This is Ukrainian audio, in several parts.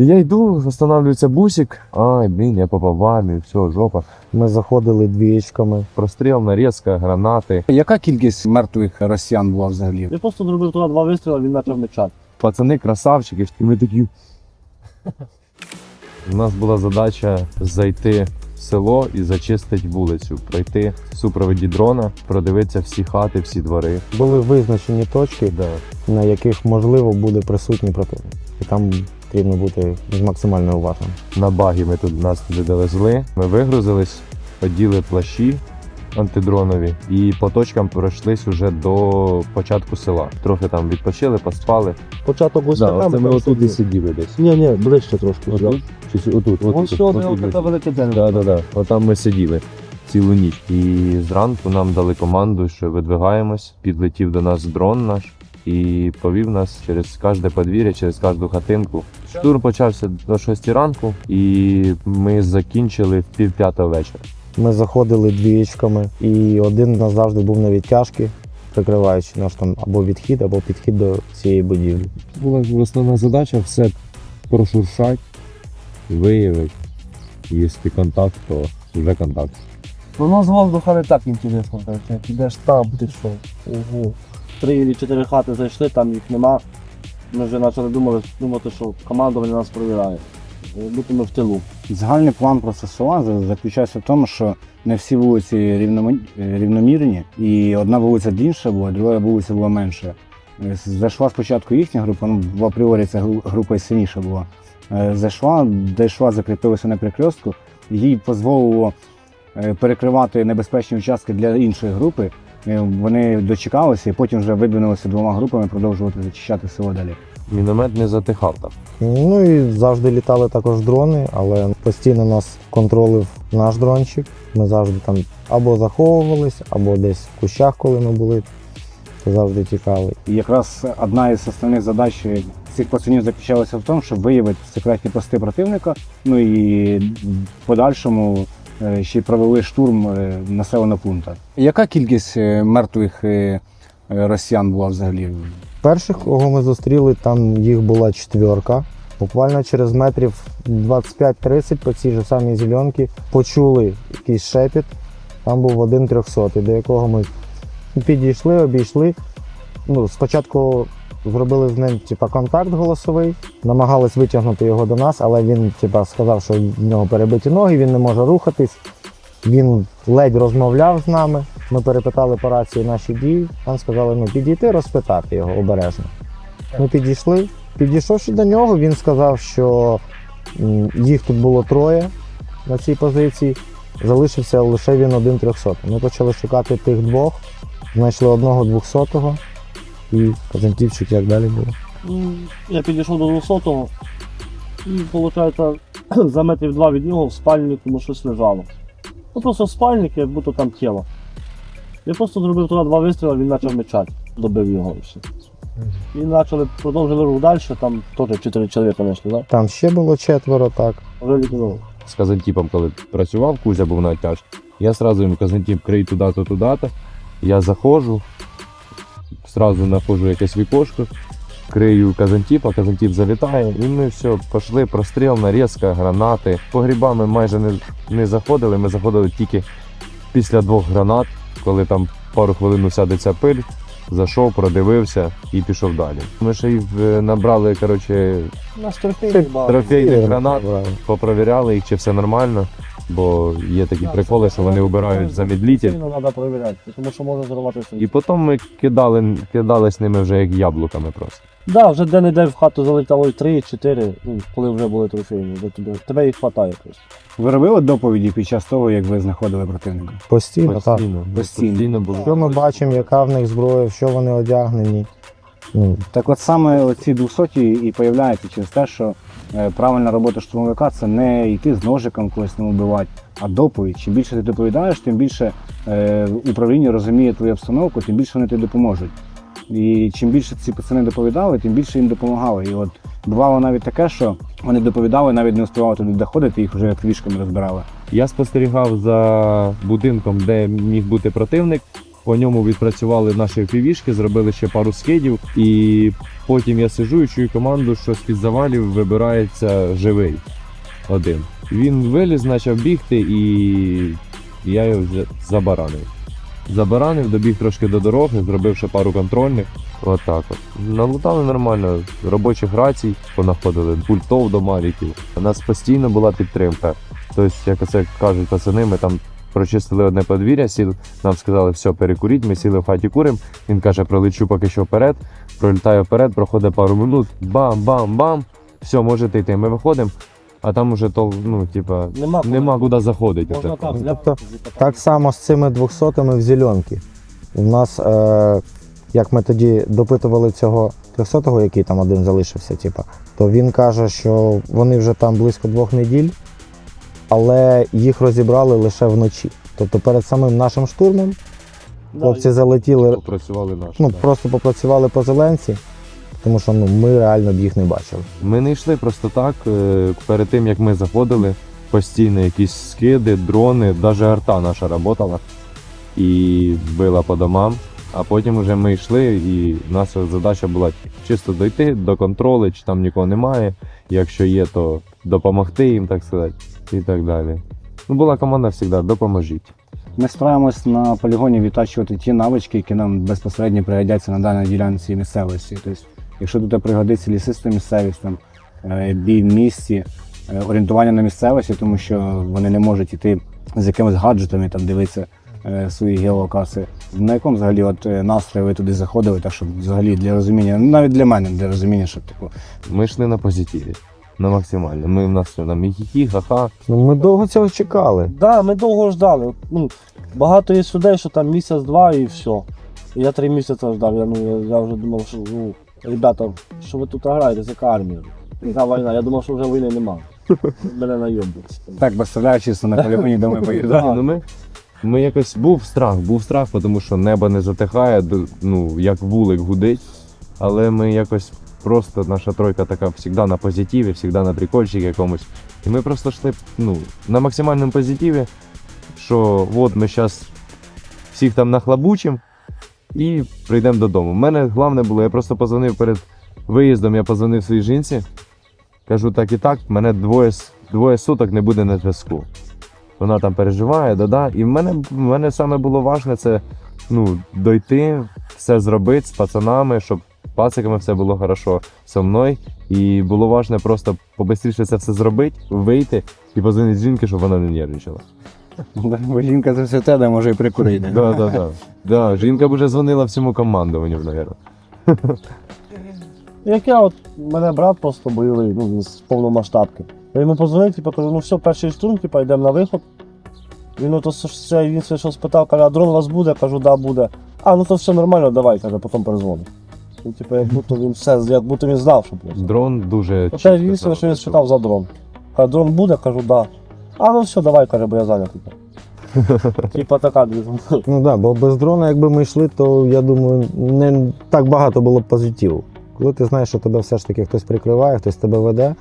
І я йду, встановлюється бусик. Ай, блін, я попав в армію, все, жопа. Ми заходили двічками. Простріл, нарізка, гранати. Яка кількість мертвих росіян була взагалі? Я просто зробив туди два вистріли, він почав мечати. Пацани красавчики, і ми такі. У нас була задача зайти в село і зачистити вулицю, пройти в супроводі дрона, продивитися всі хати, всі двори. Були визначені точки, Да. на яких можливо буде присутній противник. І там потрібно бути максимально уважним. На багі ми тут нас туди довезли. Ми вигрузились, оділи плащі антидронові і по точкам пройшлись уже до початку села. Трохи там відпочили, поспали. Початок ось Да, оце ми отут і сиділи десь. Ні, ні, ближче трошки. Отут? Чи сю- отут? Отут, що, отут де ми така велике дерево. Да, да, да. Отам ми сиділи цілу ніч. І зранку нам дали команду, що видвигаємось. Підлетів до нас дрон наш і повів нас через кожне подвір'я, через кожну хатинку. Штурм почався до 6 ранку, і ми закінчили в пів п'ятого вечора. Ми заходили двічками, і один нас завжди був на відтяжки, прикриваючи наш там або відхід, або підхід до цієї будівлі. Була основна задача все прошуршати, виявити. Якщо контакт, то вже контакт. Воно з воздуха не так інтересно. Як ідеш там, ти що? Ого. Три чи чотири хати зайшли, там їх нема. Ми вже почали думати, думати, що командування нас провіряє. Бути ми в тилу. Загальний план за- заключається в тому, що не всі вулиці е, рівномірні, і одна вулиця більша була, друга вулиця була менша. Е, Зайшла спочатку їхня група, ну в апріорі ця група і сильніша була. Е, Зайшла, дійшла, закріпилася на перекрестку, їй дозволило е, перекривати небезпечні участки для іншої групи. Е, Вони дочекалися і потім вже видвинулися двома групами продовжувати зачищати село далі. Міномет не затихав там. Ну і завжди літали також дрони, але постійно нас контролив наш дрончик. Ми завжди там або заховувались, або десь в кущах, коли ми були, то завжди тікали. І якраз одна із основних задач цих пацанів заключалася в тому, щоб виявити секретні пости противника, ну і в подальшому ще провели штурм е, населеного пункту. Яка кількість е, мертвих е, е, росіян була взагалі? Перших, кого ми зустріли, там їх була четверка. Буквально через метрів 25-30 по цій же самій зеленці почули якийсь шепіт. Там був один трьохсотий, до якого ми підійшли, обійшли. Ну, спочатку зробили з ним типа, контакт голосовий, намагались витягнути його до нас, але він типа, сказав, що в нього перебиті ноги, він не може рухатись. Він ледь розмовляв з нами. Ми перепитали по рації наші дії. Там сказали, ну підійти, розпитати його обережно. Ми підійшли. Підійшовши до нього, він сказав, що їх тут було троє на цій позиції. Залишився лише він один трьохсотий. Ми почали шукати тих двох, знайшли одного двохсотого і Казантівчик як далі було. Я підійшов до 200-го і, виходить, за метрів два від нього в спальнику щось лежало. Ну просто в спальнику, як будто там тіло. Я просто зробив туди два вистріли, він почав мечати, добив його і все. І почали, продовжили рух далі, там теж чотири чоловіка знайшли, так? Там ще було четверо, так. Вже ліквідували. з Казантіпом, коли працював, Кузя був на тяж. Я сразу йому Казантіп крий туди-то, туди-то. Я заходжу, сразу знаходжу якесь вікошко, крию Казантіпа, Казантіп залітає, і ми все, пішли, простріл, нарізка, гранати. По грибами майже не, не заходили, ми заходили тільки після двох гранат, коли там пару хвилин усядеться пиль. Зайшов, продивився і пішов далі. Ми ще й е, набрали коротше, Нас трофейних гранат попровіряли їх, чи все нормально, бо є такі приколи, що вони обирають за Сильно треба перевіряти, тому що може зриватися. І потім ми кидали, кидались ними вже як яблуками просто. Да, вже де-не-де в хату залетало і 3-4, ну, коли вже були трофейні. Де тебе, тебе їх хватає просто. Ви робили доповіді під час того, як ви знаходили противника? Постійно, так. Постійно, Постійно. постійно було. Що ми бачимо, яка в них зброя, в що вони одягнені. Ну, Так от саме оці 200 і появляються через те, що е, правильна робота штурмовика це не йти з ножиком когось не вбивати, а доповідь. Чим більше ти доповідаєш, тим більше е, управління розуміє твою обстановку, тим більше вони тобі допоможуть. І чим більше ці пацани доповідали, тим більше їм допомагали. І от бувало навіть таке, що вони доповідали, навіть не успівали туди доходити, їх вже квішками розбирали. Я спостерігав за будинком, де міг бути противник. По ньому відпрацювали наші півішки, зробили ще пару скидів і потім я сижу і чую команду, що з-під завалів вибирається живий один. Він виліз, почав бігти, і я його забаранив. Забаранив, добіг трошки до дороги, зробив ще пару контрольних. Отак от. Налутали нормально, робочих рацій понаходили, пультов до маліків. У нас постійно була підтримка. Тобто, як це кажуть пацани, ми там прочистили одне подвір'я, сіл, нам сказали, все, перекуріть, ми сіли в хаті курим. Він каже, пролечу поки що вперед, пролітаю вперед, проходить пару минут, бам-бам-бам, все, можете йти. Ми виходимо, а там уже то, ну, типа, Нема, нема куди заходити. Можна вже. так, Ну, тобто. Так само з цими 200 в зеленки. У нас, е, як ми тоді допитували цього 300-го, який там один залишився, типа, то він каже, що вони вже там близько двох неділь, але їх розібрали лише вночі. Тобто перед самим нашим штурмом Да, хлопці залетіли, Попрацювали наші. ну да. просто попрацювали по зеленці, тому що ну, ми реально б їх не бачили. Ми не йшли просто так. е, Перед тим як ми заходили, постійно якісь скиди, дрони, навіть арта наша працювала і била по домам. А потім вже ми йшли, і наша задача була чисто дойти до контролю, чи там нікого немає. Якщо є, то допомогти їм, так сказати, і так далі. Ну, була команда завжди, допоможіть. Ми стараємось на полігоні відтачувати ті навички, які нам безпосередньо пригодяться на даній ділянці місцевості. Тобто, якщо тут пригодиться лісиста місцевість, там, е, бій в місті, е, орієнтування на місцевості, тому що вони не можуть йти з якимись гаджетами, там дивитися е, свої геолокаси. На якому взагалі от настрої ви туди заходили, так щоб взагалі для розуміння, ну, навіть для мене для розуміння, щоб типу, Ми йшли на позитиві, на максимально. Ми в нас там і хі ха-ха. Ну, ми довго цього чекали. Да, ми довго ждали. Ну, багато є людей, що там місяць-два і все. Я три місяці ждав. Я, ну, я, я вже думав, що ну, ребята, що ви тут граєте, це яка армія? Яка війна? Я думав, що вже війни немає. Мене найобують. так представляю чисто на полігоні, де ми поїдемо. Ну ми, ми якось був страх, був страх, тому що небо не затихає, ну, як вулик гудить. Але ми якось просто, наша тройка така завжди на позитиві, завжди на прикольчик якомусь. І ми просто йшли ну, на максимальному позитиві, що от ми зараз всіх там нахлабучимо і прийдемо додому. У мене головне було, я просто позвонив перед виїздом, я позвонив своїй жінці. Кажу, так і так, мене двоє, двоє суток не буде на зв'язку. Вона там переживає, да-да. І в мене, в мене саме було важне це ну, дойти, все зробити з пацанами, щоб пациками все було хорошо зі мною. І було важне просто побистріше це все зробити, вийти і позвонити жінки, щоб вона не нервничала. Бо жінка це все те, де може і прикурити. Да, да, да. Да, жінка б вже дзвонила всьому командуванню, мабуть. Як я, от мене брат просто бойовий, ну, з повномасштабки. Я йому позвонив, типу, кажу, ну все, перший штурм, типу, йдемо на виход. Він ото все, він все що спитав, каже, а дрон у вас буде? Кажу, да, буде. А, ну то все нормально, давай, каже, потім перезвонив. Ну, типу, як будто він все, як будто він знав, що буде. Дрон дуже. Оце чітко єдине, що він спитав за дрон. Каже, дрон буде, кажу, да. А ну все, давай, каже, бо я зайнятий. Типа така. Ну так, да, бо без дрона, якби ми йшли, то я думаю, не так багато було б позитиву. Коли ти знаєш, що тебе все ж таки хтось прикриває, хтось тебе веде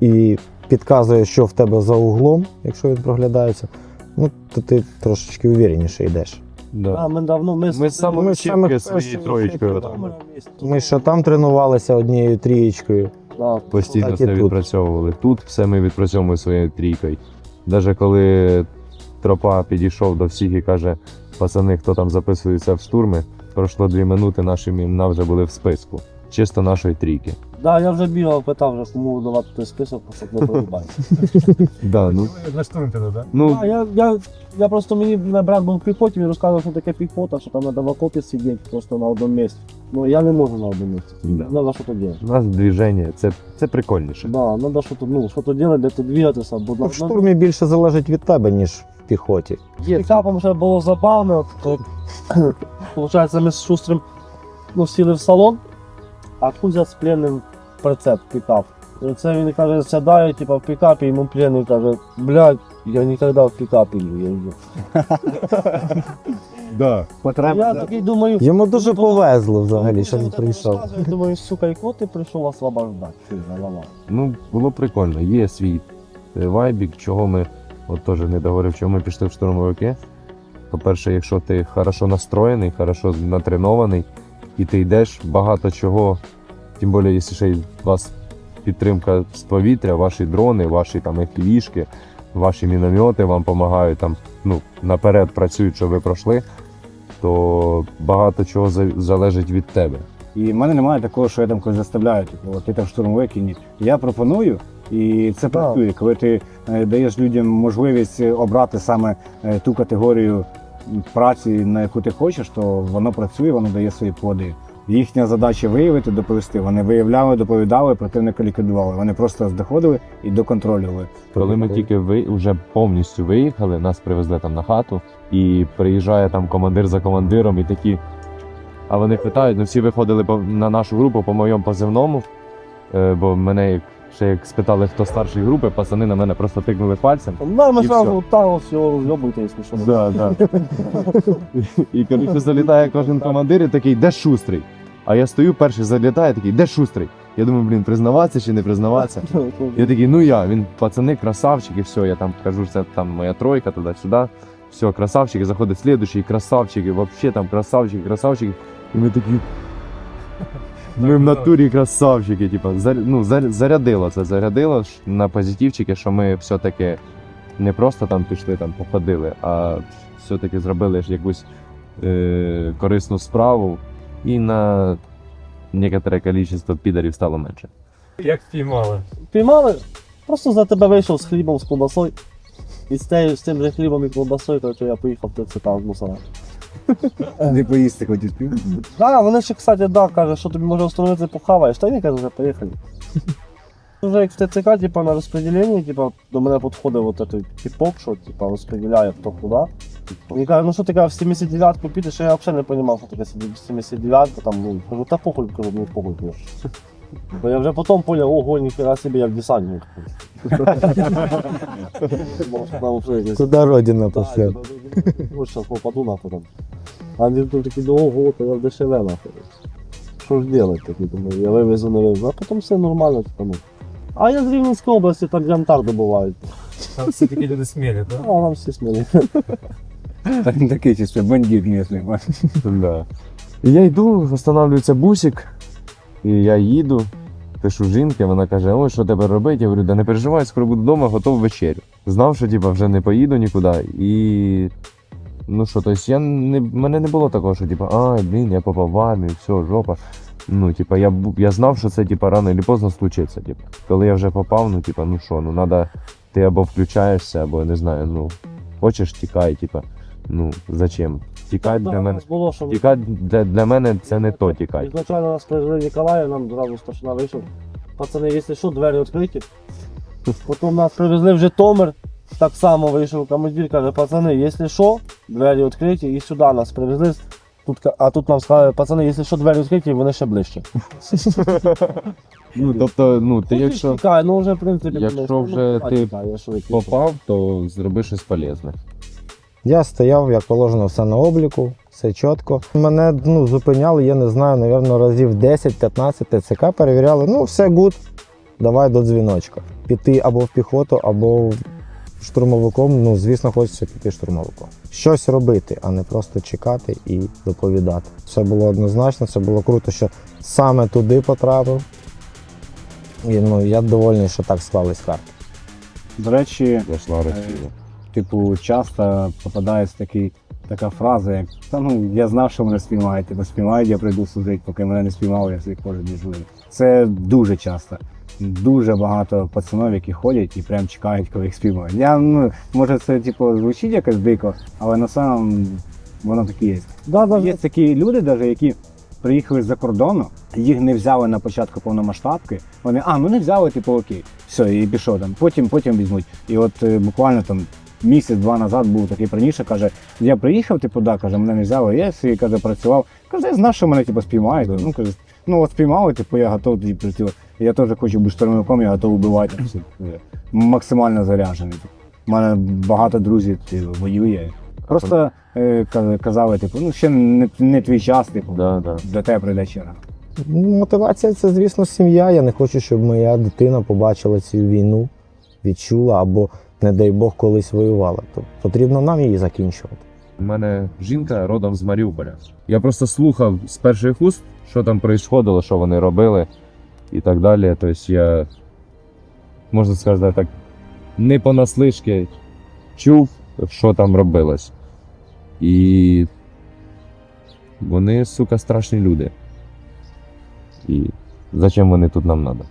і підказує, що в тебе за углом, якщо він проглядається, ну то ти трошечки увереніше йдеш. Да. А, ми давно, ми, Ми з самого Ми саме своєю троєчкою Ми що там тренувалися однією трієчкою. Да. постійно все тут. відпрацьовували. Тут все ми відпрацьовуємо своєю трійкою. Навіть коли тропа підійшов до всіх і каже, пацани, хто там записується в штурми, пройшло дві минути, наші імена вже були в списку. Чисто нашої трійки. Да, я вже бігав, питав, вже, кому давати той список, щоб не порубати. Да, ну, На штурм тоді, так? ну, я, я, я просто мені мене брат був в піхоті, він розказував, що таке піхота, що там треба в окопі сидіти просто на одному місці. Ну я не можу на одному місці. Да. Треба щось робити. у нас движення, це, це прикольніше. Да, треба щось, ну, щось робити, де тут двигатися, бо Ну, в штурмі більше залежить від тебе, ніж в піхоті. Є. Пікапом ще було забавно, то, виходить, ми з шустрим ну, сіли в салон, а Кузя з пленним прицеп пікап. І це він каже, сідає, типу, в пікапі, йому пленний каже, блядь, я ніколи в пікапі не їжджу. Да. Я такий думаю, Йому дуже повезло взагалі, що він прийшов. Я думаю, сука, і кого ти прийшов освобождати? Ти голова. Ну, було прикольно. Є свій е, вайбік, чого ми, от теж не договорив, чого ми пішли в штурмовики. По-перше, якщо ти хорошо настроєний, хорошо натренований, і ти йдеш, багато чого Тим більше, якщо ще й у вас підтримка з повітря, ваші дрони, ваші там FPV-шки, ваші міномети вам допомагають там, ну, наперед працюють, щоб ви пройшли, то багато чого залежить від тебе. І в мене немає такого, що я там когось заставляю, типу, ти там штурмовик і ні. Я пропоную, і це працює. Коли ти е, даєш людям можливість обрати саме е, ту категорію праці, на яку ти хочеш, то воно працює, воно дає свої плоди. Їхня задача виявити, доповісти. Вони виявляли, доповідали, противника ліквідували. Вони просто доходили і доконтролювали. Коли ми тільки ви вже повністю виїхали, нас привезли там на хату, і приїжджає там командир за командиром, і такі. А вони питають, ну всі виходили на нашу групу по моєму позивному, е, бо мене як- ще як спитали, хто старший групи, пацани на мене просто тикнули пальцем. Да, ми І сразу там ось його розльобуйте, якщо що. Да, да. І коротше залітає кожен командир і такий, де шустрий? А я стою, перший залітає, такий, де шустрий? Я думаю, блін, признаватися чи не признаватися. Я такий, ну я, він пацани, красавчик, і все, я там кажу, це там моя тройка, туди-сюди. Все, красавчик, і заходить слідуючий, красавчик, і взагалі там красавчик, красавчик. І ми такі. Ми в натурі красавчики, типу, зар, ну, зар- зарядило це, зарядило ж на позитивчики, що ми все-таки не просто там пішли, там походили, а все-таки зробили ж якусь е, корисну справу, і на некоторе кількість підарів стало менше. Як спіймали? Піймали, просто за тебе вийшов з хлібом, з колбасою. І з, тею, з тим же хлібом і колбасою, коротше, я поїхав в ТЦК з мусора. Не поїсти хотів спів. Да, вони ще, кстати, да, каже, що тобі може встановити похаваєш. Та ні, каже, вже поїхали. Вже як в ТЦК, типа, на розподіленні, типа, до мене підходив от той типок, що типа, розподіляє хто куди. Він каже, ну що ти каже, в 79-ку підеш, я взагалі не розумів, що таке 79-ка, там, ну, кажу, та похуй, кажу, ну похуй, кажу. Бо я вже потім поняв, ого, ніхера собі, десантник. Там вже якесь- Куди родина пошла? Ну, сейчас попаду нахуй там. А він тут такий, ну ого, то я дешеве нахуй. Що ж делать такий, думаю, я вивезу, не вивезу. А потім все нормально, типа, ну. А я з Рівненської області, там янтар добувають. Там всі такі люди смілі, так? А нам всі сміли. Так не такий чисто бандит місний. Да. Я йду, встановлюється бусик, і я їду, пишу жінки, вона каже, ой, що тебе робити? Я говорю, да не переживай, скоро буду вдома, готов вечерю. Знав, що типа, вже не поїду нікуди. І. Ну що, тобто я не, мене не було такого, що типа, ай, блін, я попав в армію, все, жопа. Ну, типа, я, я знав, що це типа, рано чи поздно случиться. Типа. Коли я вже попав, ну, типа, ну що, ну треба, ти або включаєшся, або не знаю, ну, хочеш тікай, типа. Ну, зачем? Тікати для мене. було, що Тікати для, для мене це не то тікати. Ізначально нас привезли Ніколаїв, нам зразу старшина вийшов. Пацани, якщо що, двері відкриті. Потім нас привезли в Житомир, так само вийшов командир, каже, пацани, якщо що, двері відкриті і сюди нас привезли. Тут, а тут нам сказали, пацани, якщо що, двері відкриті, вони ще ближче. Ну, тобто, ну, ти якщо Тікає, ну вже в принципі. якщо ну, вже ти попав, то зроби щось полезне. Я стояв, як положено, все на обліку, все чітко. Мене ну, зупиняли, я не знаю, напевно, разів 10-15 ТЦК перевіряли. Ну, все гуд, давай до дзвіночка. Піти або в піхоту, або штурмовиком. Ну, звісно, хочеться піти штурмовиком. Щось робити, а не просто чекати і доповідати. Все було однозначно, це було круто, що саме туди потрапив. І ну, я довольний, що так склались карти. До речі, Зайшла Росія. Типу, часто попадається такий, така фраза, як та ну я знав, що мене спіймають, типу спіймають, я прийду служити, поки мене не спіймали, я свій кожен можливий. Це дуже часто. Дуже багато пацанів, які ходять і прям чекають, коли їх спіймають. Я ну може це типу звучить якось дико, але на самом воно таке є. Да, даже, Є такі люди, даже, які приїхали з-за кордону, їх не взяли на початку повномасштабки. Вони, а, ну не взяли, типу окей. Все, і пішов там. Потім, потім візьмуть. І от е, буквально там місяць-два назад був такий раніше, каже, я приїхав, типу, да, каже, мене не взяли, я собі каже, працював. Каже, я знав, що мене типу, спіймають. Ну, каже, ну от спіймали, типу, я готовий тоді прийти. Я теж хочу бути штурмовиком, я готовий вбивати. Максимально заряджений. У мене багато друзів типу, воює. Просто е, казали, типу, ну ще не, не твій час, типу, Да, да. до тебе прийде черга. Ну, Мотивація це, звісно, сім'я. Я не хочу, щоб моя дитина побачила цю війну, відчула або, не дай Бог, колись воювала, то потрібно нам її закінчувати. У мене жінка родом з Маріуполя. Я просто слухав з перших уст, що там відбувалося, що вони робили і так далі. Тобто я, можна сказати, так не понаслишки чув, що там робилось. І вони, сука, страшні люди. І зачем вони тут нам треба?